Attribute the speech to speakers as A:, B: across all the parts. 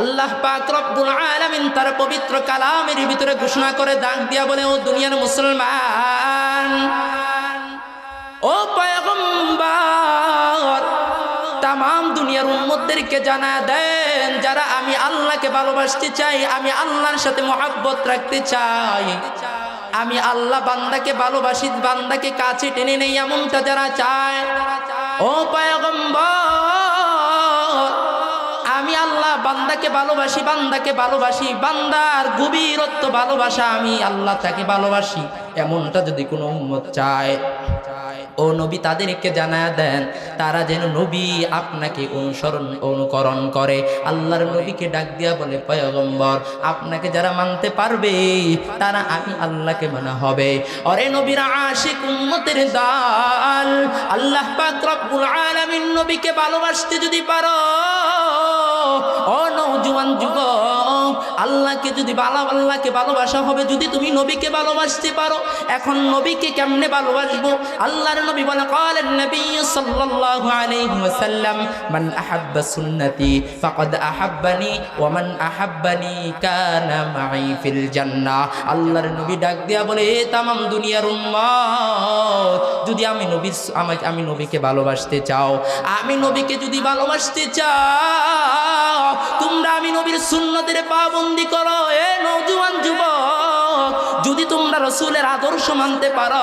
A: আল্লাহ পাক রব্বুল আলামিন তার পবিত্র কালামের ভিতরে ঘোষণা করে ডাক দিয়া বলে, ও দুনিয়ার মুসলমান, ও পয়গম্বর তাম দুনিয়ার উম্মতদেরকে জানা দেন, যারা আমি আল্লাহকে ভালোবাসতে চাই, আমি আল্লাহর সাথে মহাব্বত রাখতে চাই। আমি আল্লাহ বান্দাকে ভালোবাসি, বান্দাকে কাছে টেনে নেই এমনটা যারা চায়। ও পয়গম্বর বান্দাকে ভালোবাসি বান্দাকে ভালোবাসি, বান্দার গভীরত্ব ভালোবাসা আমি, আল্লাহ তাকে ভালোবাসি। এমনটা যদি কোনো উম্মত চায়, ও নবী তাদেরকে জানায় দেন, তারা যেন নবী আপনাকে অনুসরণ, অনুকরণ করে। আল্লাহর নবীকে ডাক দিয়া বলে, পয়গম্বর, আপনাকে যারা মানতে পারবে, তারা আমি আল্লাহকে মানা হবে। অরে নবীর আশিক উম্মতের দাল, আল্লাহ পাক রব্বুল আলামিন নবীকে ভালোবাসতে যদি পারো ও নৌজওয়ান যুবক আল্লাহকে যদি ভালো আল্লাহকে ভালোবাসা হবে যদি তুমি নবীকে ভালোবাসতে পারো এখন নবীকে কেমনে ভালোবাসবো আল্লাহর নবী বলে قال النبي صلى الله عليه وسلم من احب سنتي فقد احبني ومن احبني كان معي في الجنه আল্লাহর নবী ডাক দিয়া বলে এ তামাম দুনিয়ার উম্মত যদি আমি নবীর আমাকে আমি নবীকে ভালোবাসতে চাও আমি নবীকে যদি ভালোবাসতে চাও তোমরা আমি নবীর সুন্নতের পাবন্দি করো। রসুলের আদর্শ মানতে পারো।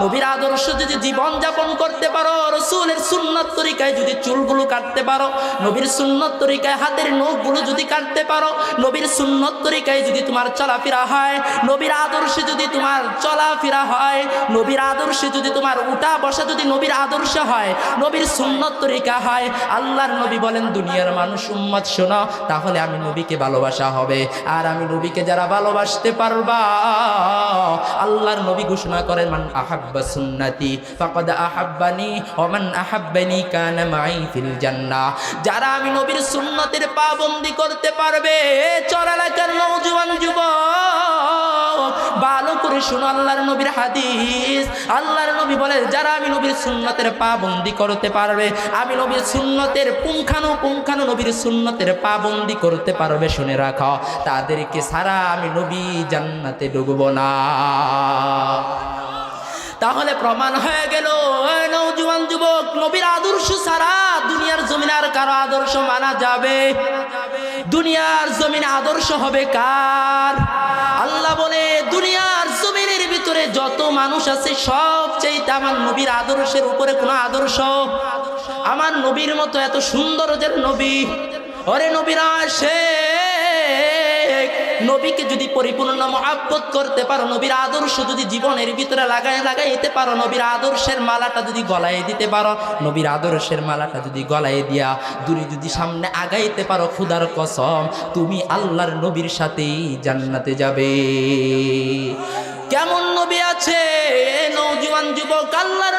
A: নবীর আদর্শ যদি জীবন যাপন করতে পারো, রসুলের সুন্নত তরিকায় যদি চুলগুলো কাটতে পারো, নবীর সুন্নত তরিকায় হাতের নখগুলো যদি কাটতে পারো, নবীর সুন্নত তরিকায় যদি তোমার চলাফেরা হয়, নবীর আদর্শে যদি তোমার চলাফেরা হয়, নবীর আদর্শে যদি তোমার উঠা বসা যদি নবীর আদর্শ হয়, নবীর সুন্নত তরিকা হয়, আল্লাহর নবী বলেন, দুনিয়ার মানুষ, উম্মত, শোনো, তাহলে আমি নবীকে ভালোবাসা হবে। আর আমি নবীকে যারা ভালোবাসতে পারবা আল্লাহর নবী ঘোষণা করেন, মান আহাব্বা সুন্নতি ফাকাদ আহাব্বানি ওয়া মান আহাব্বানি কানা মাই ফিল জান্নাহ। যারা আমি নবীর সুন্নতের পাবন্দি করতে পারবে চলালাকার নওজোয়ান যুবক ভালো করে শুনো আল্লাহর নবীর হাদিস। আল্লাহর নবী বলে যারা আমি নবীর সুন্নতের পাবন্দি করতে পারবে, আমি নবীর সুন্নতের পুঙ্খানু পুঙ্খানু নবীর সুন্নতের পাবন্দি করতে পারবে, শুনে রাখো। তাদেরকে সারা আমি নবী জান্নাতে ডুবব না। তাহলে প্রমাণ হয়ে গেল এ নৌজওয়ান যুবক, নবীর আদর্শ সারা দুনিয়ার জমিন আর কারও আদর্শ মানা যাবে। দুনিয়ার জমিন আদর্শ হবে কার? আল্লাহ বলে, দুনিয়ার জমিনের ভিতরে যত মানুষ আছে সব চাইতে আমার নবীর আদর্শের উপরে কোনো আদর্শ। আমার নবীর মতো এত সুন্দর যে নবী। ওরে নবীরা, সে নবীকে যদি পরিপূর্ণ মহাব্বত করতে পারো, নবীর আদর্শ যদি জীবনের ভিতরে লাগাই লাগাইতে পারো, নবীর আদর্শের মালাটা যদি গলায় দিতে পারো, নবীর আদর্শের মালাটা যদি গলায় দিয়া দূরে যদি সামনে আগাইতে পারো, খুদার কসম, তুমি আল্লাহর নবীর সাথেই জান্নাতে যাবে। কেমন নবী আছে? নৌজওয়ান যুবক, আল্লাহর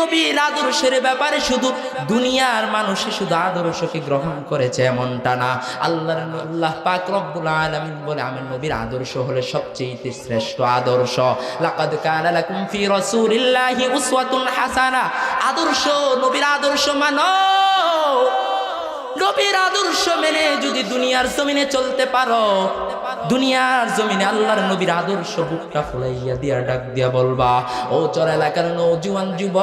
A: নবীর আদর্শের ব্যাপারে শুধু দুনিয়ার মানুষে শুধু আদর্শকে গ্রহণ করেছে এমনটা না। আল্লাহর আল্লাহ পাক রব্বুল আলামিন বলে, আমার নবীর আদর্শ হলে সবচেয়ে শ্রেষ্ঠ আদর্শ। লাকাদ কানা লাকুম ফি রাসূলিল্লাহি উসওয়াতুন হাসানা। আদর্শ, নবীর আদর্শ মানো। নবীর আদর্শ মেনে যদি দুনিয়ার জমিনে চলতে পারো দুনিয়ার জমিনে আল্লাহর নবীর আদর্শ বুকটা ফুলাইয়া দিয়া ডাক দিয়া বলবা, ও চর এলাকার নৌজুয়ান যুব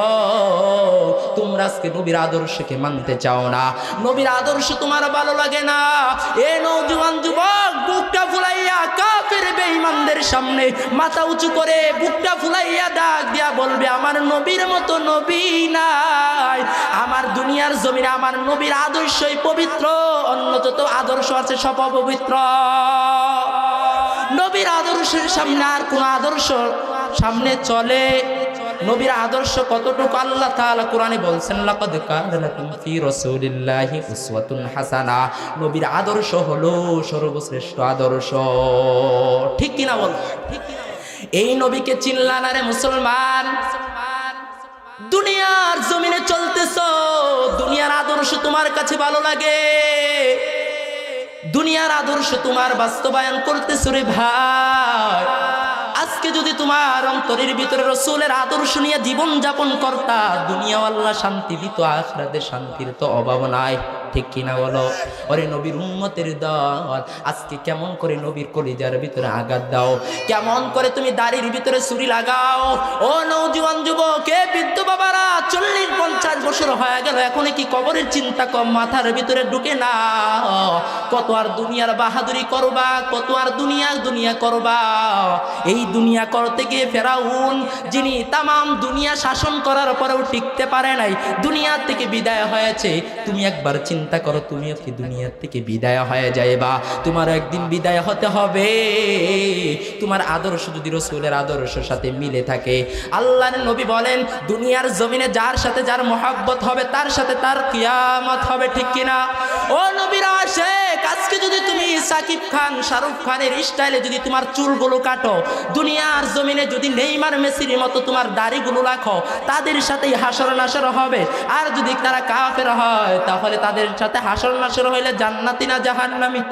A: তোমরা আজকে নবীর আদর্শকে মানতে চাও না। নবীর আদর্শ তোমার ভালো লাগে না। এ নৌজুয়ান যুবক, বুকটা ফুলাইয়া কাফের বেঈমানদের সামনে মাথা উঁচু করে বুকটা ফুলাইয়া ডাক দিয়া বলবে, আমার নবীর মতো নবী নাই। আমার দুনিয়ার জমিনে আমার নবীর আদর্শই পবিত্র অন্য যত আদর্শ আছে সব অপবিত্র নবীর আদর্শের সামনে আর কোন আদর্শ সামনে চলে নবীর আদর্শ কতটুকু আল্লাহ তাআলা কোরআনে বলছেন, লাকাদ কানা লাকুম ফি রাসূলিল্লাহি উসওয়াতুন হাসানা। নবীর আদর্শ হলো সর্বশ্রেষ্ঠ আদর্শ। ঠিক কিনা বল? ঠিক এই নবীকে চিনলা না রে মুসলমান? দুনিয়ার জমিনে চলতেছ, দুনিয়ার আদর্শ তোমার কাছে ভালো লাগে। দুনিয়ার আদর্শ তোমার বাস্তবায়ন করতেছ রে ভাই। আজকে যদি তোমার অন্তরের ভিতরে রসুলের আদর্শ নিয়ে জীবন যাপন করতা দুনিয়া শান্তি দিত আখরাতে শান্তির তো অভাব নাই। ঠিক কিনা বলো? ওরে নবীর উম্মতের দল, আজকে কেমন করে নবীর কলিজার ভিতরে আঘাত দাও? কেমন করে তুমি দাড়ির ভিতরে ছুরি লাগাও? ও নৌজওয়ান যুবক, এ বৃদ্ধ বাবারা, চল্লিশ পঞ্চাশ বছর হয়ে গেল এখন কি কবরের চিন্তা কম, মাথার ভিতরে ঢুকে না কত আর দুনিয়ার বাহাদুরি করবা, কত আর দুনিয়া দুনিয়া করবা। এই দুনিয়া করতে গিয়ে ফেরাউন, যিনি তামাম দুনিয়া শাসন করার পরেও টিকতে পারে নাই দুনিয়ার থেকে বিদায় হয়েছে। তুমি একবার চিন্তা করো, তুমিও কি দুনিয়ার থেকে বিদায় হয়ে যাইবা? তোমার একদিন বিদায় হতে হবে। তোমার আদর্শ যদি রসুলের আদর্শের সাথে মিলে থাকে। আল্লাহর নবী বলেন, দুনিয়ার জমিনে যার সাথে যার মহাব্বত হবে, তার সাথে তার কিয়ামত হবে, ঠিক কিনা? ও নবীর আশেক আজকে যদি তুমি সাকিব খান, শাহরুখ খানের স্টাইলে যদি তোমার চুলগুলো কাটো, দুনিয়ার জমিনে যদি নেইমার মেসির মতো তোমার দাড়িগুলো রাখো, তাদের সাথেই হাসর নাসর হবে। আর যদি তারা কাফের হয়, তাহলে তাদের সাথে হাসর নাসর হইলে জান্নাতি না জাহান্নামি?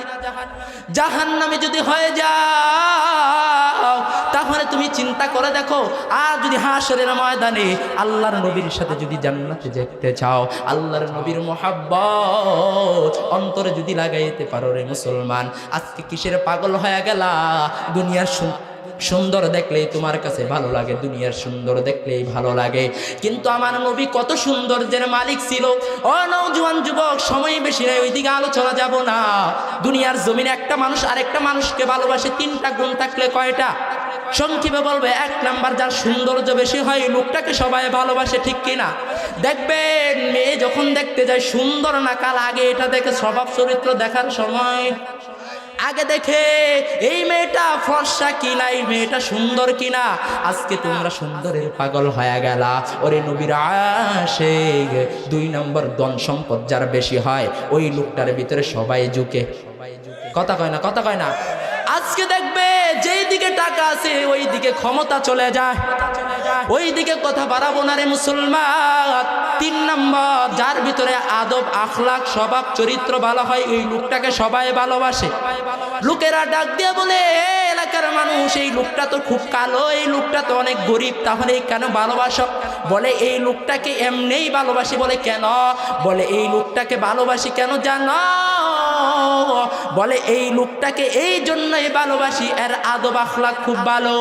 A: জাহান্নামি যদি হয়ে যাও, তাহলে তুমি চিন্তা করে দেখো, আর যদি হাসরের ময়দানে আল্লাহর নবীর সাথে যদি জান্নাতে যেতে চাও, আল্লাহর নবীর মোহাব্বত অন্তরে যদি লাগাইতে পারো রে মুসলমান, আজকে কিসের পাগল হয়ে গেলা? দুনিয়ার সুন্দর দেখলেই তোমার কাছে ভালো লাগে, দুনিয়ার সুন্দর দেখলেই ভালো লাগে। কিন্তু আমার নবী কত সৌন্দর্যের মালিক ছিল। ও নৌজওয়ান যুবক, সময় বেশি নেই ওইদিকে আলোচনা যাব না। দুনিয়ার জমিনে একটা মানুষ, আরেকটা মানুষকে ভালোবাসে, তিনটা গুণ থাকলে কয়টা? সংক্ষেপে বলবে, এক নাম্বার যার সৌন্দর্য বেশি হয়, লোকটাকে সবাই ভালোবাসে, ঠিক কিনা? দেখবেন, মেয়ে যখন দেখতে যায়, সুন্দর না, কাল আগে এটা দেখে স্বভাব চরিত্র দেখার সময় আগে দেখে, এই মেয়েটা ফর্সা কিনা, এই মেয়েটা সুন্দর কিনা? আজকে তোমরা সুন্দরের পাগল হয়ে গেলা। ওরে নবীর আসে দুই নম্বর ধন সম্পদ যার বেশি হয়, ওই লোকটার ভিতরে সবাই ঝুঁকে। কথা কয় না, কথা কয় না। আজকে দেখবে যেই দিকে টাকা আছে, ওই দিকে ক্ষমতা চলে যায়। ওই দিকে কথা বাড়াবো না রে মুসলমান। তিন নম্বর, যার ভিতরে আদব আখলাক স্বভাব, চরিত্র ভালো হয়, ওই লোকটাকে সবাই ভালোবাসে। লোকেরা ডাক দিয়ে বলে এলাকার মানুষ, এই লোকটা তো খুব কালো, এই লোকটা তো অনেক গরিব, তাহলে কেন ভালোবাসো? বলে, এই লোকটাকে এমনিই ভালোবাসি বলে কেন? বলে, এই লোকটাকে ভালোবাসি কেন জানো? বলে এই লোকটাকে এই জন্যই ভালোবাসি। এর আদব আখলা খুব ভালো।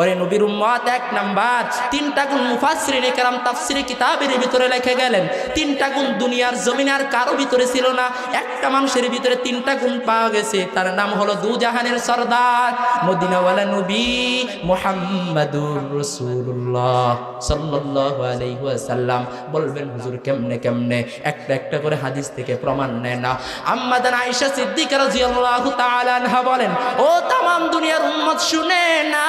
A: ওরে নবীর উম্মত, এক নাম্বার। তিনটা গুণ মুফাসরিনে কালাম তাফসিরে কিতাবের ভিতরে লিখে গেলেন। তিনটা গুণ দুনিয়ার জমিন আর কারও ভিতরে ছিল না। একটা মানুষের ভিতরে তিনটা গুণ পাওয়া গেছে। তার নাম হলো দু জাহানের সর্দার, মদিনাওয়ালা নবী মুহাম্মাদুর রাসূলুল্লাহ সাল্লাল্লাহু আলাইহি ওয়াসাল্লাম। বলবেন, হুজুর, কেমনে কেমনে? একটা একটা করে হাদিস থেকে প্রমাণ নেয় না। আম্মাদান আয়েশা সিদ্দিকা রাদিয়াল্লাহু তাআলা বলেন, ও তামাম দুনিয়ার উম্মত, শুনে না।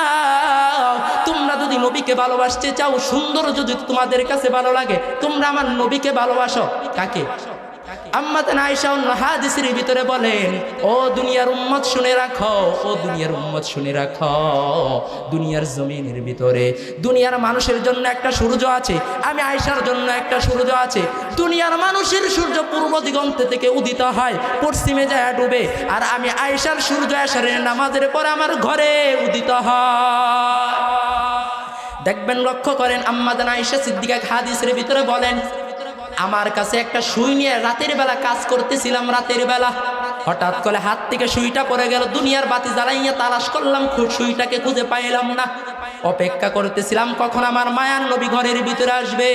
A: তোমরা যদি নবীকে ভালোবাসতে চাও, সুন্দর যদি তোমাদের কাছে ভালো লাগে, তোমরা আমার নবীকে ভালোবাসো। কাকে? আম্মাতান অন্য হাদিসের ভিতরে বলেন ও দুনিয়ার উম্মত শুনে রাখো, ও দুনিয়ার উম্মত শুনে রাখো। দুনিয়ার জমিনের ভিতরে, দুনিয়ার মানুষের জন্য একটা সূর্য আছে, আমি আয়েশার জন্য একটা সূর্য আছে। দুনিয়ার মানুষের সূর্য পূর্ব দিগন্তে থেকে উদিত হয়, পশ্চিমে যায় ডুবে, আর আমি আয়েশার সূর্য আসারের নামাজের পরে আমার ঘরে উদিত হয়। দেখবেন, লক্ষ্য করেন আম্মাদান আয়েশা সিদ্দিকা হাদিসের ভিতরে বলেন আমার কাছে একটা সুই নিয়ে রাতের বেলা কাজ করতেছিলাম, রাতের বেলা। হঠাৎ করে হাত থেকে সুইটা পড়ে গেল, দুনিয়ার বাতি জ্বালাইয়া তালাশ করলাম, খু- সুইটাকে খুঁজে পাইলাম না। অপেক্ষা করতেছিলাম, কখন আমার মায়ান নবী ঘরের ভিতরে আসবে।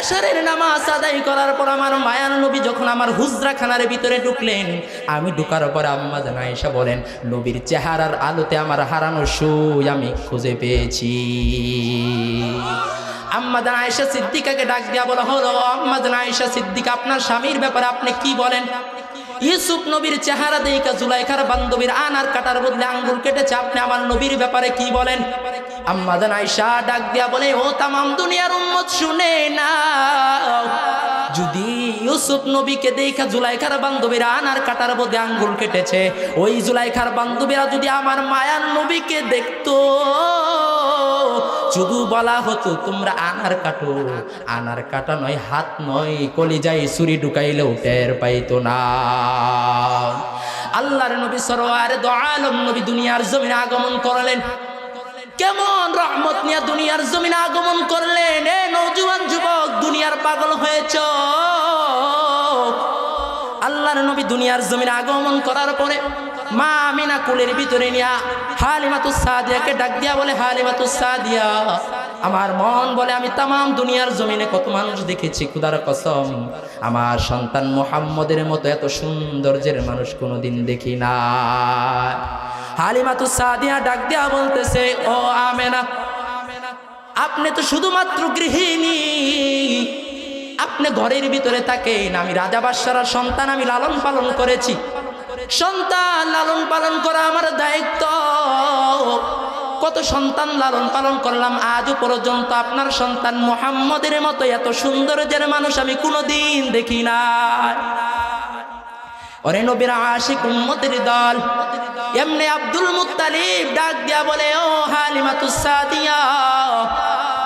A: এশারের নামাজ আদায় করার পর আমার মায়ান নবী যখন আমার হুজরা খানার ভিতরে ঢুকলেন, আমি ঢুকার পর আম্মা জানা এসে বলেন, নবীর চেহারার আলোতে আমার হারানো সুই আমি খুঁজে পেয়েছি। আম্মাদান আয়েশা সিদ্দিকাকে ডাক দিয়া বলা, হলো আম্মাদান আয়েশা সিদ্দিকা, আপনার স্বামীর ব্যাপারে আপনি কি বলেন? ইউসুফ নবীর চেহারা দেইকা জুলাইখার বান্ধবীর আনার কাটার বদলে আঙ্গুল কেটেছে, আপনি আমার নবীর ব্যাপারে কি বলেন? আম্মাদান আয়েশা ডাক দিয়া বলে, ও তামাম দুনিয়ার উম্মত শুনে না যদি ইউসুফ নবীকে দেখা জুলাইখার বান্ধবীরা আনার কাটার বদলে আঙ্গুল কেটেছে, ওই জুলাইখার বান্ধবীরা যদি আমার মায়ার নবীকে দেখতো। শুধু বলা হতো, তোমরা আনার কাটো। আনার কাটা নয়, হাত নয় কলিজাই ছুরি ঢুকাইলেও টের পাইতো না। আল্লাহর নবী সরোয়ার দো আলম নবী দুনিয়ার জমিনে আগমন করলেন। কেমন রহমত নিয়ে দুনিয়ার জমিনে আগমন করলেন? এ নৌজুয়ান যুবক, দুনিয়ার পাগল হয়েছ। আল্লাহর নবী দুনিয়ার জমিনে আগমন করার পরে মা আমিনা কুলের ভিতরে নিয়া হালিমাতুস সাদিয়াকে ডাক দিয়া বলে, হালিমাতুস সাদিয়া, আমার মন বলে আমি তামাম দুনিয়ার জমিনে কত মানুষ দেখেছি, খুদার কসম। আমার সন্তান মোহাম্মদের মতো এত সৌন্দর্যের মানুষ কোনোদিন দেখি না হালিমাতুস সাদিয়া ডাক দিয়া বলতেছে, ও আমেনা, আপনি তো শুধুমাত্র গৃহিণী। আপনি ঘরের ভিতরে থাকেন, আমি রাজা বাদশার সন্তান, আমি লালন পালন করেছি। সন্তান লালন পালন করা আমার দায়িত্ব। কত সন্তান লালন পালন করলাম আজও পর্যন্ত আপনার সন্তান মোহাম্মদের মতো এত সৌন্দর্যের মানুষ আমি কোনোদিন দেখি না ওরে নবীর আশিক উম্মতের দল, এমনি আব্দুল মুত্তালিব ডাক দিয়া বলে, ও হালিমাতুস সাদিয়া,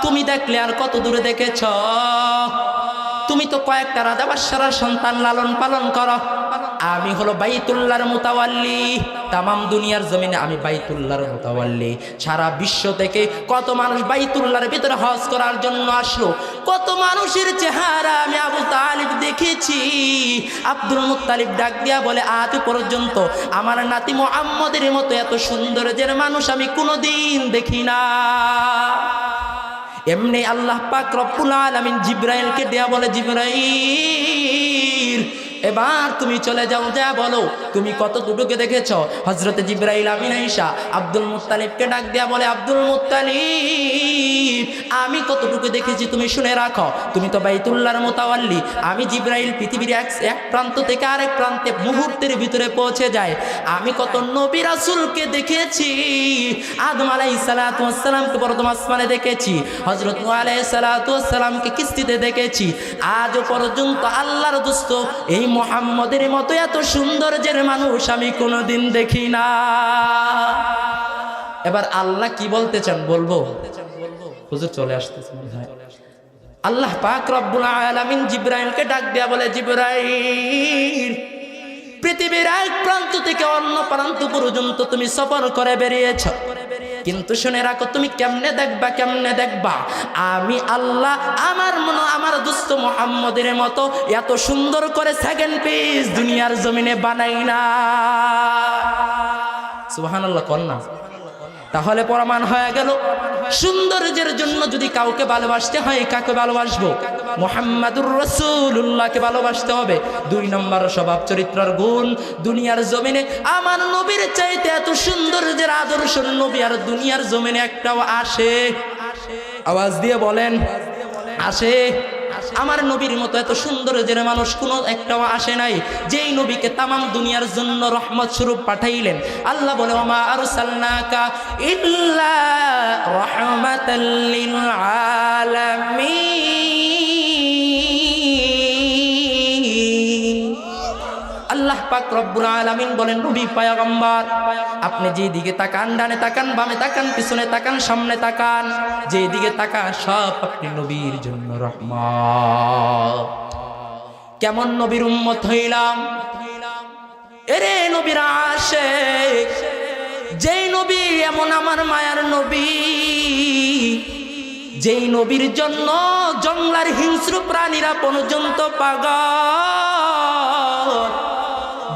A: তুমি দেখলে আর কত দূরে দেখেছ? তুমি তো কয়েকটা রাজা বাদশার সন্তান লালন পালন করো। আমি হলো বাইতুল্লাহর মুতাওয়াল্লি। তামাম দুনিয়ার জমিনে আমি বাইতুল্লাহর মুতাওয়াল্লি। সারা বিশ্ব থেকে কত মানুষ বাইতুল্লাহর ভিতরে হজ করার জন্য আসলো? কত মানুষের চেহারা আমি আবু তালিব দেখেছি। আব্দুল মুত্তালিব ডাক দিয়া বলে, আজ পর্যন্ত আমার নাতি মোহাম্মদের মতো এত সৌন্দর্যের মানুষ আমি কোনোদিন দেখি না। এমনি আল্লাহ পাক রব্বুল আলামিন জিব্রাইলকে দেয়া বলে, জিব্রাইল এবার তুমি চলে যাও, যা বলো। তুমি কত দুটোকে দেখেছ? হজরতে জিব্রাইল আমিন আইসা আব্দুল মুত্তালিবকে ডাক দেয়া বলে, আব্দুল মুত্তালিব, আমি কতটুকু দেখেছি তুমি শুনে রাখো। তুমি তো বাইতুল্লাহর মোতাওয়াল্লি। আমি জিব্রাইল পৃথিবীর এক এক প্রান্ত থেকে আরেক প্রান্তে মুহূর্তের ভিতরে পৌঁছে যায় আমি কত নবী রাসূলকে দেখেছি। আদম আলাইহিস সালাতু ওয়াস সালামকে প্রথম আসমানে দেখেছি। হজরত নূহ আলাইহিস সালাতু ওয়াস কিস্তিতে দেখেছি। আজও পর্যন্ত আল্লাহর দোস্ত এই মোহাম্মদের মতো এত সৌন্দর্যের মানুষ আমি কোনোদিন দেখি না এবার আল্লাহ কি বলতে চান বলব হুজুর চলে আসতেছে। আল্লাহ পাক রব্বুল আলামিন জিব্রাইলকে ডাক দেয়া বলে, জিব্রাইল পৃথিবীর এক প্রান্ত থেকে অন্য প্রান্ত পর্যন্ত তুমি সফর করে বেরিয়েছ। কিন্তু শুনে রাখো, তুমি কেমনে দেখবা কেমনে দেখবা? আমি আল্লাহ আমার মনে, আমার দুস্থ মোহাম্মদের মতো এত সুন্দর করে সেকেন্ড পিস দুনিয়ার জমিনে বানাই না। সুবহানাল্লাহ কন্যা তাহলে প্রমাণ হয়ে গেল। সৌন্দর্যের জন্য যদি কাউকে ভালোবাসতে হয়, কাকে ভালোবাসবো? মোহাম্মদুর রসুল্লাহকে ভালোবাসতে হবে। দুই নম্বর স্বভাব চরিত্রের গুণ, দুনিয়ার জমিনে। আমার নবীর চাইতে এত সৌন্দর্যের আদর্শ নবী আর দুনিয়ার জমিনে একটাও আসে। আওয়াজ দিয়ে বলেন, আসে। আমার নবীর মতো এত সুন্দর সৌন্দর্যের মানুষ কোনো একটাও আসে নাই। যেই নবীকে তামাম দুনিয়ার জন্য রহমত স্বরূপ পাঠাইলেন। আল্লাহ বলে, ওমা আরসালনাকা ইল্লা রাহমাতাল লিল আলামিন। রব্বুল আলামিন বলেন, নবী পয়গম্বর, আপনি তাকান, ডানে তাকান পিছনে তাকান, সামনে তাকান তাকান জন্য কেমন নবীর উম্মত হইলাম? এরে নবীর আসে যেই নবী এমন আমার মায়ার নবী। যেই নবীর জন্য জঙ্গলার হিংস্র প্রাণীরা পর্যন্ত পাগল।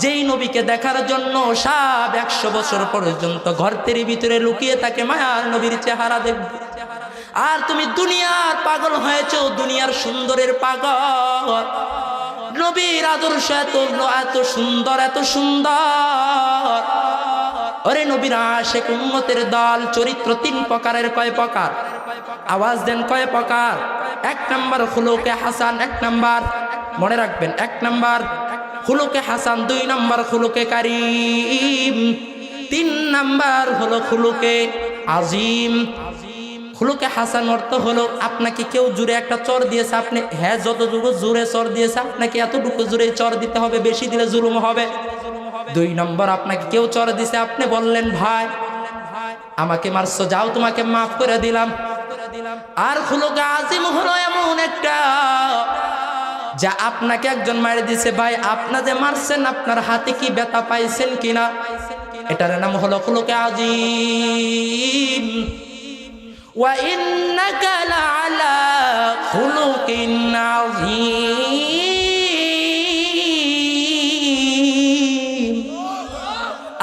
A: যেই নবীকে দেখার জন্য সাব একশো বছর পর্যন্ত ঘরতের ভিতরে লুকিয়ে থাকে মায়ার নবীর চেহারা দেখবে। আর তুমি দুনিয়ার পাগল হয়েছ, দুনিয়ার সুন্দরের পাগল। নবীর আদর্শ এত এত সুন্দর এত সুন্দর। ওরে নবীর আশেক উন্মতের দল, চরিত্র তিন প্রকারের কয় প্রকার? আওয়াজ দেন কয় প্রকার? এক নাম্বার হুলোকে হাসান, এক নাম্বার, মনে রাখবেন, এক নাম্বার হুলুকে হাসান, দুই নম্বর হুলুকে কারিম, তিন নাম্বার হলো খুলুকে আজিম। খুলুকে হাসান অর্থ হলো, আপনাকে কেউ জুড়ে একটা চর দিয়েছে, আপনি হ্যাঁ যতটুকু জুড়ে চর দিয়েছে, আপনাকে এতটুকু জুড়ে চর দিতে হবে, বেশি দিলে জুলুম হবে। দুই নম্বর, আপনাকে কেউ চর দিছে আপনি বললেন, ভাই, আমাকে মারছো, যাও, তোমাকে মাফ করে দিলাম। আর খুলুকে আজিম হলো এমন একটা যা আপনাকে একজন মারে দিছে ভাই আপনা যে মারছেন আপনার হাতে কি ব্যথা পাইছেন কিনা এটার নাম হলো খুলুকে আজিম وإنك لعلى خلق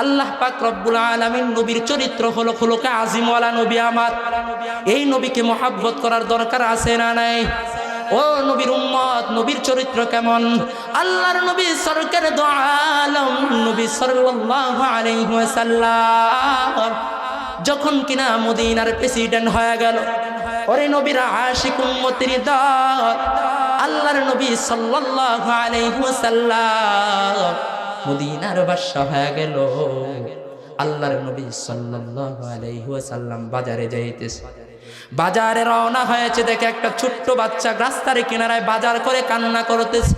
A: আল্লাহ পাক রব্বুল আলামিন নবীর চরিত্র হলো খোলকে আজিমওয়ালা নবী আমার এই নবীকে মহাব্বত করার দরকার আছে না নাই ও নবীর উম্মত, নবীর চরিত্র কেমন? আল্লাহর নবী সরকার দো আলম নবী সাল্লাল্লাহু আলাইহি ওয়াসাল্লাম। যখন কিনা মদিনার প্রেসিডেন্ট হয়ে গেল, ওরে নবীরা আশিক উম্মতের দল, আল্লাহর নবী সাল্লাল্লাহু আলাইহি ওয়াসাল্লাম মদিনার বাদশা হয়ে গেল। আল্লাহর নবী সাল্লাল্লাহু আলাইহি ওয়াসাল্লাম বাজারে যাইতেছে। বাজারে রওনা হয়েছে দেখে একটা ছোট্ট বাচ্চা রাস্তার কিনারায় বাজার করে কান্না করতেছে।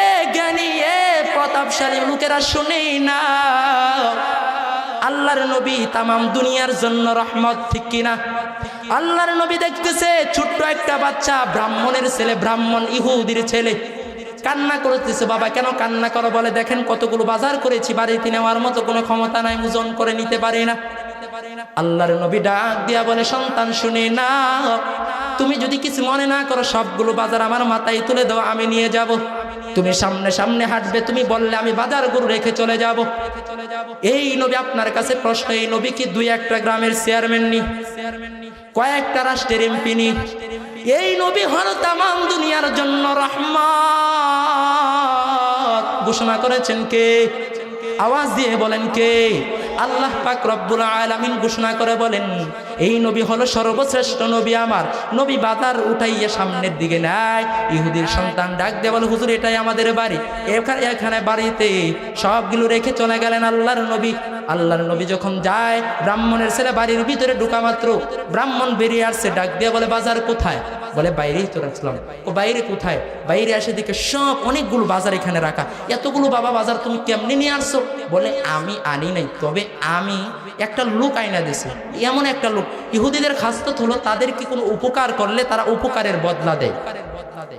A: এ জ্ঞানী, এ প্রতাপশালী লোকেরা শুনেই না আল্লাহর নবী তামাম দুনিয়ার জন্য রহমত, ঠিক কিনা? আল্লাহর নবী দেখতেছে ছোট্ট একটা বাচ্চা ব্রাহ্মণের ছেলে, ব্রাহ্মণ ইহুদির ছেলে। কান্না করতেছে, বাবা, কেন কান্না করো বলে? দেখেন কতগুলো বাজার করেছি, বাড়িতে নেওয়ার মতো কোনো ক্ষমতা নাই, ওজন করে নিতে পারি না। আল্লাহর নবী ডাক দিয়া বলে, সন্তান, শুনে না তুমি যদি কিছু মনে না করো, সবগুলো বাজার আমার মাথায় তুলে দাও, আমি নিয়ে যাব। তুমি সামনে সামনে হাঁটবে, তুমি বললে, আমি বাজারগুলো রেখে চলে যাব। এই নবী আপনার কাছে প্রশ্ন, এই নবী কি দুই একটা গ্রামের চেয়ারম্যান নি? কয়েকটা রাষ্ট্রের এমপি নি? এই নবী হল তামাম দুনিয়ার জন্য রহমত। ঘোষণা করেছেন কে? আওয়াজ দিয়ে বলেন কে? আল্লাহ পাক রব্বুল আলামিন ঘোষণা করে বলেন, এই নবী হলো সর্বশ্রেষ্ঠ নবী আমার। নবী বাজার উঠাইয়া সামনের দিকে নেয় ইহুদির সন্তান ডাক দিয়ে বলে, হুজুর, এটাই আমাদের বাড়ি। এখানে এখানে বাড়িতে সবগুলো রেখে চলে গেলেন আল্লাহর নবী। আল্লাহর নবী যখন যায়, ব্রাহ্মণের ছেলে বাড়ির ভিতরে ঢুকা মাত্র। ব্রাহ্মণ বেরিয়ে আসছে, ডাক দিয়ে বলে, বাজার কোথায়? বলে, বাইরেই তো রাখলাম ও, বাইরে কোথায়? বাইরে আসে দিকে সব অনেকগুলো বাজার এখানে রাখা। এতগুলো বাবা বাজার তুমি কেমনি নিয়ে আসছো? বলে, আমি আনি নাই, তবে আমি একটা লোক আইনা দিছি। এমন একটা লোক। ইহুদিদের খাস্ত হলো তাদের কি কোনো উপকার করলে তারা উপকারের বদলা দেয়?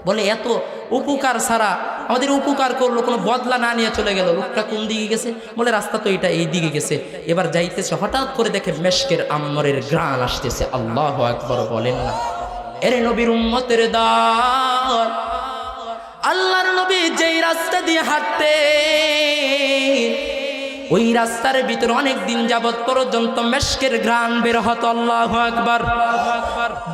A: বলে, এত উপকার ছাড়া আমাদের উপকার করল, কোনো বদলা না নিয়ে চলে গেল। লোকটা কোন দিকে গেছে? বলে, রাস্তা তো এটা এই দিকে গেছে। এবার যাইতেছে, হঠাৎ করে দেখে মেশকের আম্মরের গ্রান আসতেছে। আল্লাহ একবার বলেন না। এরে নবীর উম্মতের দল, আল্লাহর নবী যেই রাস্তা দিয়ে হাঁটতে ওই রাস্তার ভিতরে অনেক দিন যাবৎ পর্যন্ত মেশকের গ্রান বের হতো, আল্লাহ আকবার।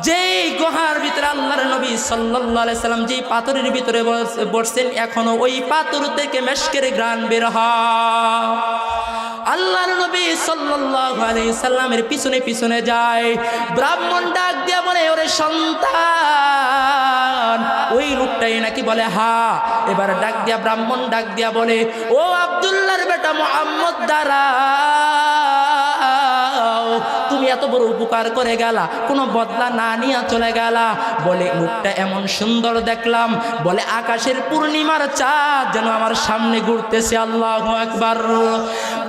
A: যেই গুহার ভিতরে আল্লাহর নবী সাল্লাল্লাহু সাল্লাম যেই পাথরের ভিতরে বস- বসছেন, এখনও ওই পাথর থেকে মেশকের গ্রান বের হয়। আল্লাহর নবী আলাইহি সাল্লামের পিছনে পিছনে যায়, ব্রাহ্মণ ডাক দিয়া বলে, ওরে সন্তান! ওই লোকটাই নাকি বলে, হা। এবার ডাক দিয়া ব্রাহ্মণ ডাক দিয়া বলে, ও আব্দুল্লাহর বেটা মোহাম্মদ দ্বারা তুমি এত বড় উপকার করে গেলা, কোনো বদলা না নিয়ে চলে গেলা। বলে, লোকটা এমন সুন্দর দেখলাম। বলে, আকাশের পূর্ণিমার চাঁদ যেন আমার সামনে ঘুরতেছে। আল্লাহ একবার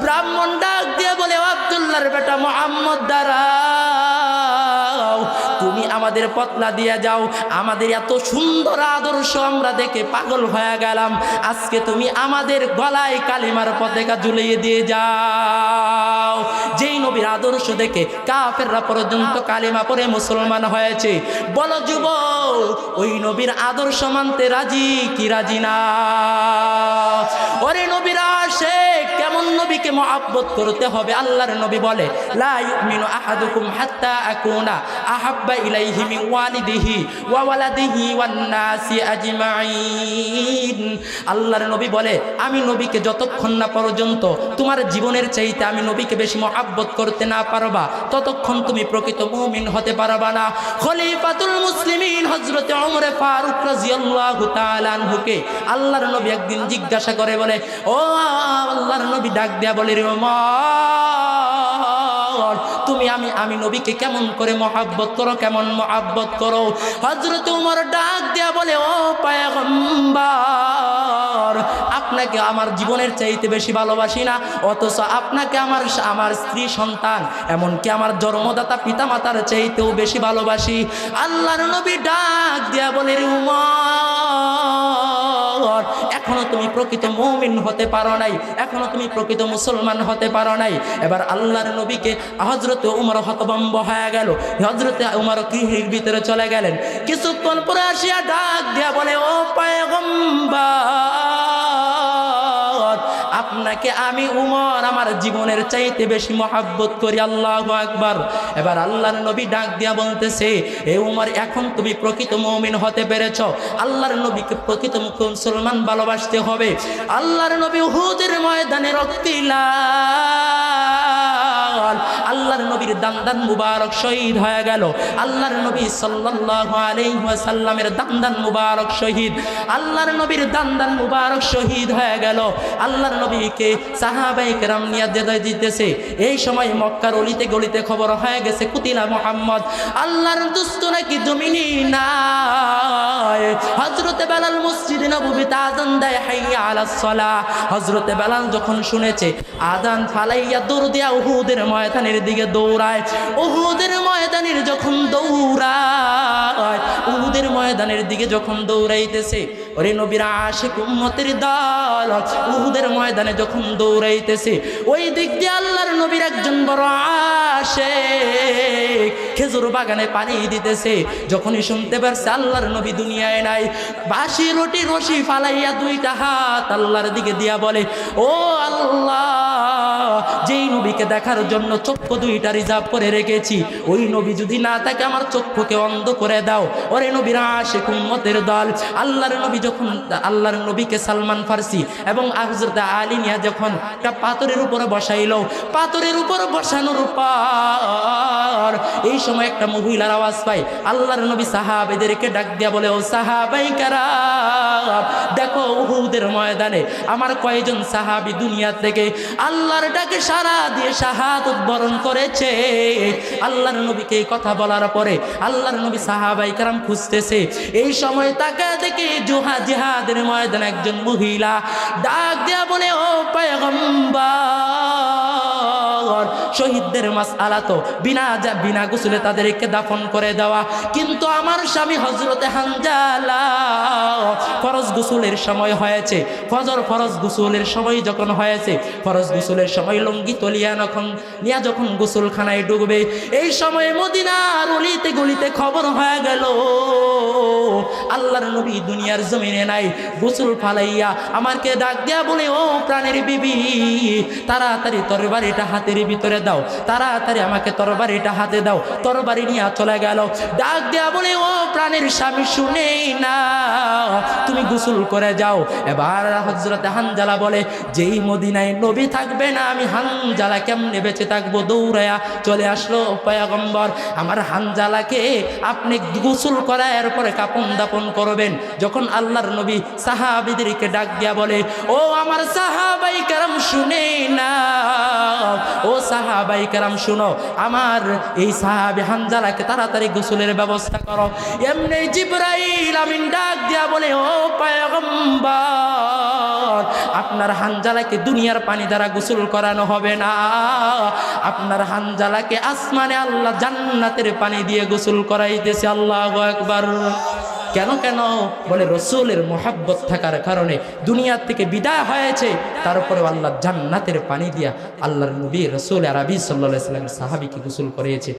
A: ব্রাহ্মণ ডাক দিয়ে বলে, "ও আব্দুল্লাহর বেটা মোহাম্মদ দ্বারা আমাদের পতলা দিয়ে যাও। আমাদের এত সুন্দর আদর্শ আমরা দেখে পাগল হয়ে গেলাম। আজকে তুমি আমাদের গলায় কালিমার পতাকা ঝুলিয়ে দিয়ে যাও। যেই নবীর আদর্শ দেখে কাফেররা পর্যন্ত কালিমা পরে মুসলমান হয়েছে। বলো যুব ওই নবীর আদর্শ মানতে রাজি কি রাজি না? ওরে নবীরা কেমন নবীকে মহাব্বত করতে হবে। আল্লাহর নবী বলে আল্লাহর নবী বলে, আমি নবীকে যতক্ষণ না পর্যন্ত তোমার জীবনের চাইতে আমি নবীকে বেশি মহাব্বত করতে না পারবা, ততক্ষণ তুমি প্রকৃত মুমিন হতে পারবা না। খলিফাতুল মুসলিমিন হযরতে ওমরে ফারুক আল্লাহর নবী একদিন জিজ্ঞাসা করে বলে, ও আল্লাহর নবী ডাক দেয়া বলে রে তুমি আমি আমি নবীকে কেমন করে মহাব্বত করো, কেমন মহাব্বত করো? হজরত উমর ডাক দেয়া বলে, ও পায়গম্বর, আপনাকে আমার জীবনের চাইতে বেশি ভালোবাসি না, অথচ আপনাকে আমার আমার স্ত্রী সন্তান, এমনকি আমার জন্মদাতা পিতামাতার চাইতেও বেশি ভালোবাসি। আল্লাহর নবী ডাক দেয়া বলে, রে উমর তুমি প্রকৃত মৌমিন হতে পারো নাই, এখনও তুমি প্রকৃত মুসলমান হতে পারো নাই। এবার আল্লাহর নবীকে হজরত উমর হতবম্ব হয়ে গেল। হজরতে উমর গৃহের ভিতরে চলে গেলেন। কিছুক্ষণ পরে আসিয়া ডাক দিয়া বলে, ও পায়গম্বর আপনাকে আমি উমর, আমার জীবনের চাইতে বেশি মহাব্বত করি, আল্লাহ আকবার। এবার আল্লাহর নবী ডাক দিয়া বলতেছে, এ উমর, এখন তুমি প্রকৃত মমিন হতে পেরেছ। আল্লাহর নবীকে প্রকৃত মুসলমান ভালোবাসতে হবে। আল্লাহর নবী হুদের ময়দানে রক্তিলা আল্লাহর নবীর দান্দান মুবারক শহীদ হয়ে গেল। আল্লাহর নবী সাল্লাল্লাহু আলাইহি ওয়াসাল্লামের দান্দান মুবারক শহীদ। আল্লাহর নবীর দান্দান মুবারক শহীদ হয়ে গেল। আল্লাহর নবীকে সাহাবায়ে কেরাম নিয়ে দিতেছে। এই সময় মক্কার অলিতে গলিতে খবর হয়ে গেছে, কুতিলা মোহাম্মদ, আল্লাহর দুস্থ নাকি জমিনি নাই? হযরতে বেলাল মসজিদে নববীতে আযান দেয়, হাইয়া আলাস হযরতে বেলাল যখন শুনেছে, আযান ফালাইয়া দৌড় দিয়া উহুদের ময়দানের দিকে দৌড়ায়। উহুদের ময়দানের যখন দৌড়ায়, উহুদের ময়দানের দিকে যখন দৌড়াইতেছে, ওরে নবীর আশিক উম্মতের দল, উহুদের ময়দানে যখন দৌড়াইতেছে, ওই দিক দিয়ে আল্লাহর নবীর একজন বড় আসে খেজুর বাগানে পানি দিতেছে। যখনই শুনতে পারছে আল্লাহর নবী দুনিয়ায় নাই বাসি রুটি রশি ফালাইয়া দুইটা হাত আল্লাহর দিকে দিয়া বলে, ও আল্লাহ যেই নবীকে দেখার জন্য চক্ষু দুইটা রিজার্ভ করে রেখেছি, ওই নবী যদি না থাকে আমার চক্ষুকে অন্ধ করে দাও। ওরে নবীর আশেক উম্মতের দল, আল্লাহর নবী যখন, আল্লাহর নবীকে সালমান ফার্সি এবং হযরত আলী নিয়া যখন একটা পাথরের উপরে বসাইল, পাথরের উপর বসানোর পর এই সময় একটা মহিলার আওয়াজ পাই, আল্লাহর নবী সাহাবেদেরকে ডাক দিয়া বলে, ও সাহাবাই দেখো উহুদের ময়দানে আমার কয়জন সাহাবী দুনিয়া থেকে আল্লাহর ডাকে সারা দিয়ে শাহাদত বরণ করেছে। আল্লাহর নবীকে এই কথা বলার পরে আল্লাহর নবী সাহাবাই কারাম খুঁজতেছে, এই সময় তাকে দেখে জুহা জিহাদের ময়দান একজন মহিলা ডাক দেয়া বলে, ও পয়গম্বর! শহীদদের মাস আলা তো বিনা যা, বিনা গোসলে তাদেরকে দাফন করে দেওয়া। কিন্তু আমার স্বামী হজরতে হানজালা, ফরজ গোসলের সময় হয়েছে। ফজর ফরজ গোসলের সময় যখন হয়েছে, ফরজ গোসলের সময় লঙ্গি তলিয়া নখন, নিয়া যখন গোসলখানায় ডুববে, এই সময় মদিনার অলিতে গলিতে খবর হয়ে গেল, আল্লাহর নবী দুনিয়ার জমিনে নাই, গোসল ফালাইয়া আমাকে ডাক দেয়া বলে, ও প্রাণের বিবি, তাড়াতাড়ি তরবারিটা হাতের ভিতরে দাও। তাড়াতাড়ি আমাকে তরবারিটা হাতে দাও। তরবারি নিয়ে চলে গেল। ডাক দেয়া বলে, ও প্রাণের স্বামী শুনেই না তুমি গোসল করে যাও। এবার হজরত হানজালা বলে, যেই মদিনায় নবী থাকবে না, আমি হানজালা কেমনে বেঁচে থাকব? দৌড়ায়া চলে আসলো পয়াগম্বর। আমার হানজালাকে আপনি গোসল করার পরে কাপন দাপন করবেন। যখন আল্লাহর নবী সাহাবিদেরকে ডাক দিয়া বলে, ও আমার সাহাবাই কারাম, শুনে না ও সাহাবাই কারাম শুনো, আমার এই সাহাবি হানজালাকে তাড়াতাড়ি গোসলের ব্যবস্থা করো। এমনি জিব্রাইল আমিন ডাক দিয়া বলে, ও পায়গম্বর, আপনার হানজালাকে দুনিয়ার পানি দ্বারা গোসল করানো হবে না। আপনার হানজালাকে আসমানে আল্লাহ জান্নাতের পানি দিয়ে গোসল করাইতেছে, আল্লাহ একবার কেন কেন বলে রসুলের মোহাব্বত থাকার কারণে দুনিয়ার থেকে বিদায় হয়েছে। তারপরে আল্লাহ জান্নাতের পানি দিয়া আল্লাহর নবী রসুল আর আবি সাল্লাহ সাল্লামের সাহাবিকে গোসল করিয়েছে।